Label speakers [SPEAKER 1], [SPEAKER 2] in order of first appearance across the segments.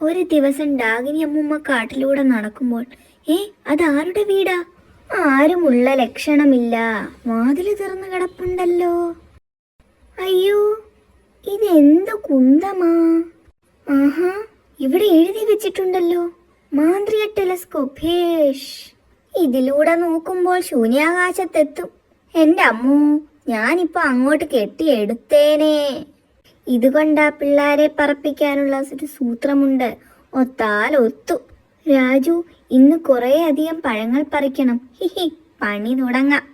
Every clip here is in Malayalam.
[SPEAKER 1] ഒരു ദിവസം ഡാഗിനി അമ്മൂമ്മ കാട്ടിലൂടെ നടക്കുമ്പോൾ ഏ അതാരുടെ വീടാ? ആരുമുള്ള ലക്ഷണമില്ല. വാതിൽ തുറന്നു കിടപ്പുണ്ടല്ലോ. അയ്യോ ഇതെന്ത് കുന്തമാ? ആഹാ ഇവിടെ എഴുതി വെച്ചിട്ടുണ്ടല്ലോ. മാന്ത്രിക ടെലസ്കോപ്പ് ഹേഷ്. ഇതിലൂടെ നോക്കുമ്പോൾ ശൂന്യാകാശത്തെത്തും. എന്റെ അമ്മു ഞാനിപ്പോ അങ്ങോട്ട് കെട്ടിയെടുത്തേനെ. ഇതുകൊണ്ടാ പിള്ളാരെ പറപ്പിക്കാനുള്ള ഒരു സൂത്രമുണ്ട്. ഒത്താൽ ഒത്തു. രാജു ഇന്ന് കുറേ അധികം പഴങ്ങൾ പറിക്കണം. ഹിഹി പണി തുടങ്ങാം.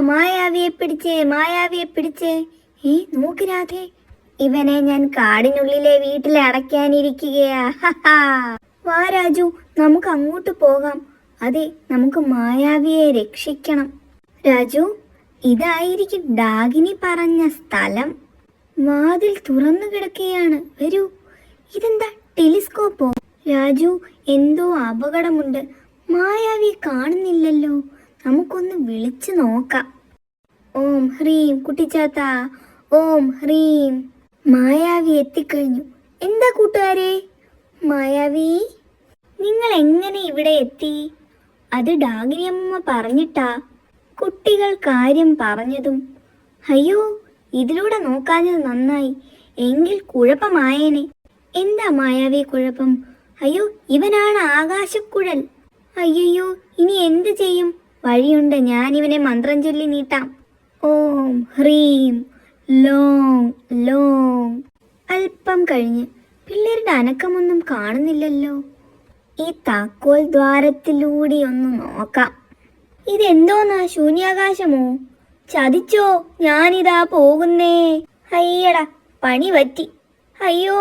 [SPEAKER 1] മായാവിയെ പിടിച്ചേ മായാവിയെ പിടിച്ചേ. ഏ നോക്ക് രാധേ. ഇവനെ ഞാൻ കാടിനുള്ളിലെ വീട്ടിൽ അടയ്ക്കാനിരിക്കുകയാ. വാ രാജു നമുക്ക് അങ്ങോട്ട് പോകാം. അതെ നമുക്ക് മായാവിയെ രക്ഷിക്കണം. രാജു ഇതായിരിക്കും ഡാഗിനി പറഞ്ഞ സ്ഥലം. വാതിൽ തുറന്നു കിടക്കുകയാണ്. വരൂ ഇതെന്താ ടെലിസ്കോപ്പോ? രാജു എന്തോ അപകടമുണ്ട്. മായാവി കാണുന്നില്ലല്ലോ. നമുക്കൊന്ന് വിളിച്ചു നോക്കാം. ഓം ഹ്രീം കുട്ടിച്ചാത്ത. ഓം ഹ്രീം. മായാവി എത്തിക്കഴിഞ്ഞു. എന്താ കൂട്ടുകാരെ? മായാവി നിങ്ങൾ എങ്ങനെ ഇവിടെ എത്തി? അത് ഡാഗിനി അമ്മ പറഞ്ഞിട്ടാ. കുട്ടികൾ കാര്യം പറഞ്ഞതും. അയ്യോ ഇതിലൂടെ നോക്കാഞ്ഞത് നന്നായി. എങ്കിൽ കുഴപ്പമായേനെ. എന്താ മായാവി കുഴപ്പം? അയ്യോ ഇവനാണ് ആകാശക്കുഴൽ. അയ്യോ ഇനി എന്ത് ചെയ്യും? വഴിയുണ്ട് ഇവനെ മന്ത്രം ചൊല്ലി നീട്ടാം. ഓം ഹ്രീം ലോങ് ലോങ് അല്പം കഴിഞ്ഞ് പിള്ളേരുടെ അനക്കമൊന്നും കാണുന്നില്ലല്ലോ. ഈ താക്കോൽ ദ്വാരത്തിലൂടെ ഒന്ന് നോക്കാം. ഇതെന്തോന്നാ ശൂന്യാകാശമോ? ചതിച്ചോ? ഞാനിതാ പോകുന്നേ. അയ്യടാ പണി പറ്റി. അയ്യോ.